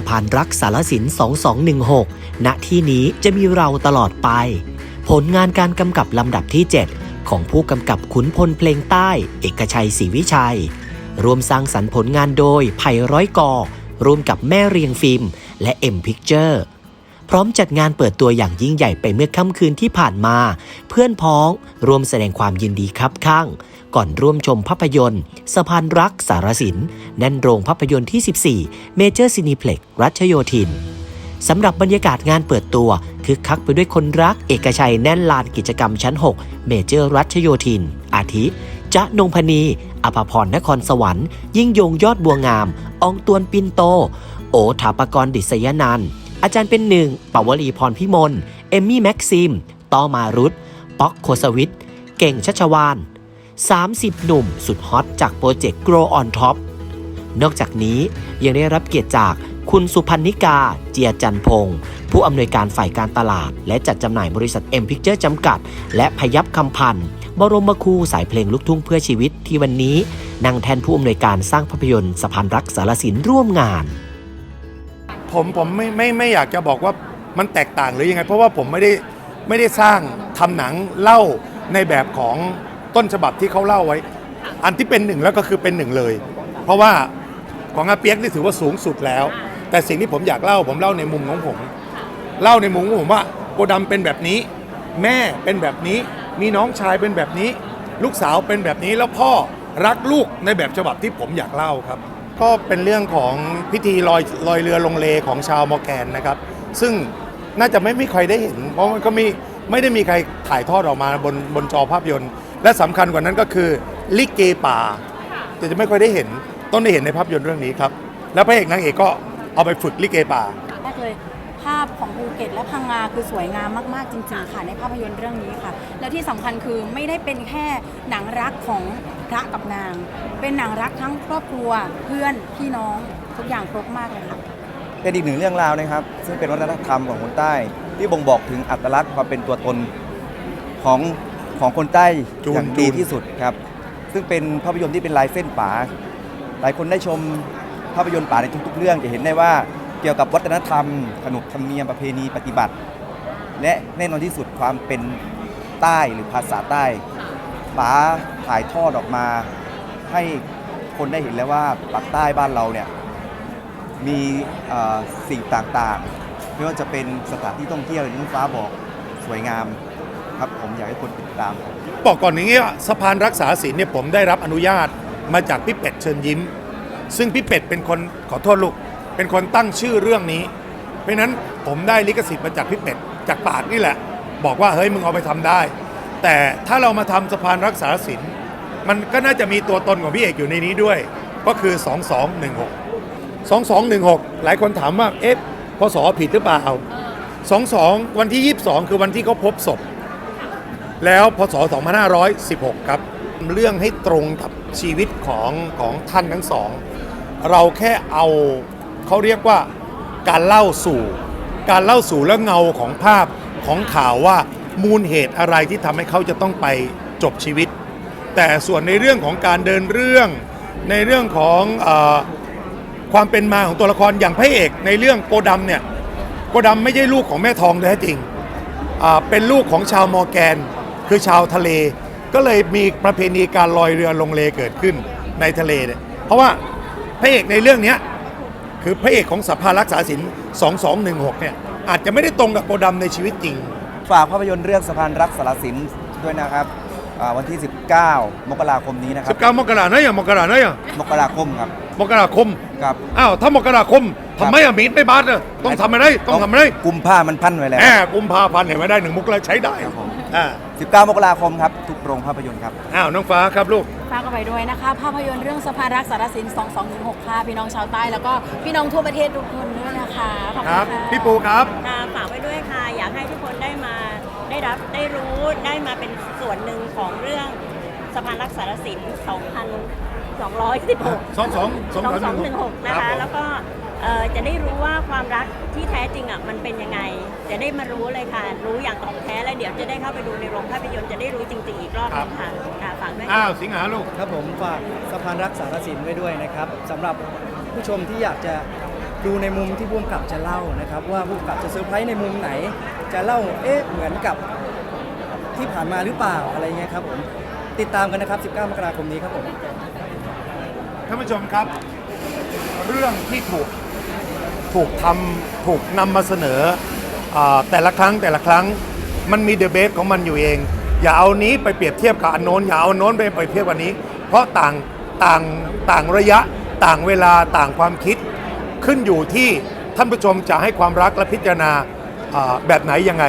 ะพานรักสารสิน 2216 ณ ที่นี้จะมีเราตลอดไป ผลงานการกำกับลำดับที่ 7 ของผู้กำกับขุนพลเพลงใต้ เอกชัยศรีวิชัย รวมสร้างสรรค์ผลงานโดยไผ่ร้อยกอร่วมกับแม่เรียงฟิล์ม และเอ็มพิกเจอร์ พร้อมจัดงานเปิดตัวอย่างยิ่งใหญ่ไปเมื่อค่ำคืนที่ผ่านมา เพื่อนพ้องรวมแสดงความยินดีครับข้าง ก่อนร่วมชมภาพยนตร์สะพานรักสารสินแน่นโรงภาพยนตร์ที่ 14 เมเจอร์ซินิเพล็กรัชโยธินสำหรับบรรยากาศงานเปิดตัวคึกคักไปด้วยคนรักเอกชัยแน่นลานกิจกรรมชั้น 6 เมเจอร์รัชโยธิน อาทิจ๊ะนงพนีอภพรนครสวรรค์ ยิ่งยงยอดบัวงาม อองตวนปินโต โอถาปกรณ์ดิษยนันท อาจารย์เป็นหนึ่งปวลีพรพิมล เอมมี่แม็กซิมต้อมารุตป๊อกโคสวิท เก่งชัชวาน 30 หนุ่มสุดฮอตจากโปรเจกต์ Grow on Top นอกจากนี้ยังได้รับเกียรติจากคุณสุพันนิกา เจียจันพงศ์ผู้อำนวยการฝ่ายการตลาด และจัดจำหน่ายบริษัท M Picture จำกัด และพยับคำพันธ์บรมครูสายเพลงลูกทุ่งเพื่อชีวิตที่วันนี้นั่งแทนผู้อำนวยการสร้างภาพยนตร์สะพานรักสารสินร่วมงาน ผมผมไม่ไม่ไม่อยากจะบอกว่ามันแตกต่างหรือยังไง เพราะว่าผมไม่ได้ไม่ได้สร้างทำหนังเล่าในแบบของต้นฉบับที่เขาเล่าไว้ อันที่เป็นหนึ่งแล้วก็คือเป็นหนึ่งเลย เพราะว่าของอาเปียกนี่ถือว่าสูงสุดแล้ว แต่สิ่งที่ผมอยากเล่าผมเล่าในมุมของผม เล่าในมุมของผมว่าโกดำเป็นแบบนี้ แม่เป็นแบบนี้ มีน้องชายเป็นแบบนี้ ลูกสาวเป็นแบบนี้แล้วพ่อรักลูกในแบบฉบับที่ผมอยากเล่าครับ ก็เป็นเรื่องของพิธีลอยลอยเรือลงเลของชาวมอร์แกนนะครับ ซึ่งน่าจะไม่มีใครได้เห็น เพราะมันก็มีไม่ได้มีใครถ่ายทอดออกมาบนบนจอภาพยนตร์ และสำคัญกว่านั้นก็คือลิเกป่า แต่จะไม่ค่อยได้เห็นต้องได้เห็นในภาพยนตร์เรื่องนี้ครับ แล้วพระเอกนางเอกก็เอาไปฝึกลิเกป่าแรกเลยภาพของภูเก็ตและพังงาคือสวยงามมาก ๆ จริง ๆ ค่ะในภาพยนตร์เรื่องนี้ค่ะ แล้วที่สำคัญคือไม่ได้เป็นแค่หนังรักของ พระกับนาง เป็นหนังรักทั้งครอบครัวเพื่อนพี่น้องทุกอย่างครบมากเลยค่ะ เป็นอีกหนึ่งเรื่องราวนะครับ ซึ่งเป็นวัฒนธรรมของคนใต้ ที่บ่งบอกถึงอัตลักษณ์ความเป็นตัวตนของของคนใต้จูนอย่างดีจูน ที่สุดครับ ซึ่งเป็นภาพยนตร์ที่เป็นลายเส้นป๋าหลายคนได้ชมภาพยนตร์ป๋าในทุกๆ เรื่องจะเห็นได้ว่าเกี่ยวกับวัฒนธรรม ขนบธรรมเนียมประเพณีปฏิบัติ และแน่นอนที่สุดความเป็นใต้หรือภาษาใต้ ป๋าถ่ายทอดออกมาให้คนได้เห็นแล้วว่าปากใต้บ้านเราเนี่ยมีสิ่งต่างๆ ไม่ว่าจะเป็นสถานที่ท่องเที่ยวอย่างที่น้อฟ้าบอกสวยงามครับผมอยากให้คนติดตาม บอกก่อนอย่างนี้ว่าสะพานรักษาศีลเนี่ยผมได้รับอนุญาตมาจากพี่เป็ดเชิญยิ้ม ซึ่งพี่เป็ดเป็นคนขอโทษลูกเป็นคนตั้งชื่อเรื่องนี้ เพราะฉะนั้นผมได้ลิขสิทธิ์มาจากพี่เป็ดจากปากนี่แหละ บอกว่าเฮ้ยมึงเอาไปทำได้ แต่ถ้าเรามาทำสะพานรักษาศีลมันก็น่าจะมีตัวตนของพี่เอกอยู่ในนี้ด้วย ก็คือ 2216 2216 หลายคนถามว่าเอ๊ะพศผิดหรือเปล่า 22 วันที่ 22 คือวันที่เขาพบศพ แล้วพศ 2516 ครับ เรื่องให้ตรงกับชีวิตของของท่านทั้งสอง เราแค่เอาเขาเรียกว่าการเล่าสู่ การเล่าสู่และเงาของภาพของข่าวว่า มูลเหตุอะไรที่ทำให้เขาจะต้องไปจบชีวิต แต่ส่วนในเรื่องของการเดินเรื่อง ในเรื่องของเออความเป็นมาของตัวละครอย่างพระเอกในเรื่องโกดำเนี่ยโกดำไม่ใช่ลูกของแม่ทองแท้จริงอ่าเป็นลูกของชาวมอร์แกน คือชาวทะเล ก็เลยมีประเพณีการลอยเรือลงเลเกิดขึ้นในทะเลเนี่ยเพราะว่าพระเอกในเรื่องเนี้ย คือพระเอกของสภารักษาศิลป์2216 เนี่ยอาจจะไม่ได้ตรงกับโกดำในชีวิตจริง ฝากภาพยนตร์เรื่องสะพานรักสารสินด้วยนะครับอ่าวันที่ 19 มกราคมนี้นะครับ 19มกรานะอย่างมกรานะอย่างมกราคมครับมกราคมครับ อ้าวถ้ามกราคมทำไมอะมีดไม่บาดอะต้องทำอะไรต้องทำอะไรกุมผ้ามันพันไว้แล้วแหมกุมภาพันธ์เห็นไหมได้หนึ่งมุกแล้วใช้ได้ครับผม อ่า19 มกราคมครับทุกโรงภาพยนตร์ครับ อ้าวน้องฟ้าครับลูก ฝากกันไปด้วยนะคะ ภาพยนตร์เรื่องสะพานรักสารสิน 2216 ค่ะ พี่น้องชาวใต้แล้วก็พี่น้องทั่วประเทศทุกคนด้วยนะคะขอบคคุรับ ณค่ะพี่ปูครับ ค่ะฝากไว้ด้วยค่ะ อยากให้ทุกคนได้มาได้รับได้รู้ได้มาเป็นส่วนหนึ่งของเรื่องสะพานรักษารสิน 2,216สองสองสองสอง2216 นะคะ แล้วก็ เอ่อจะได้รู้ว่าความรักที่แท้จริงอะมันเป็นยังไง จะได้มารู้เลยค่ะ รู้อย่างของแท้แล้วเดี๋ยวจะได้เข้าไปดูในโรงภาพยนตร์จะได้รู้จริงๆอีกรอบหนึงค่ะค่ะฝากด้วยค่ะ อ้าวสิงหาลูก ครับผมฝากสะพานรักสารสินไว้ด้วยนะครับสำหรับผู้ชมที่อยากจะดูในมุมที่ผู้กำกับจะเล่านะครับ ว่าผู้กำกับจะเซอร์ไพรส์ในมุมไหน จะเล่าเอ๊ะเหมือนกับที่ผ่านมาหรือเปล่าอะไรเงี้ยครับผมติดตามกันนะครับ 19 มกราคมนี้ครับผม ท่านผู้ชมครับ เรื่องที่ถูก ถูกทำถูกนำมาเสนอแต่ละครั้งแต่ละครั้งมันมีเดเบตของมันอยู่เอง อย่าเอานี้ไปเปรียบเทียบกับอันโน้นอย่าเอาโน้นไปเปรียบเทียบกับนี้ เพราะต่างต่างต่างระยะต่างเวลาต่างความคิด ขึ้นอยู่ที่ท่านผู้ชมจะให้ความรักและพิจารณาแบบไหนยังไง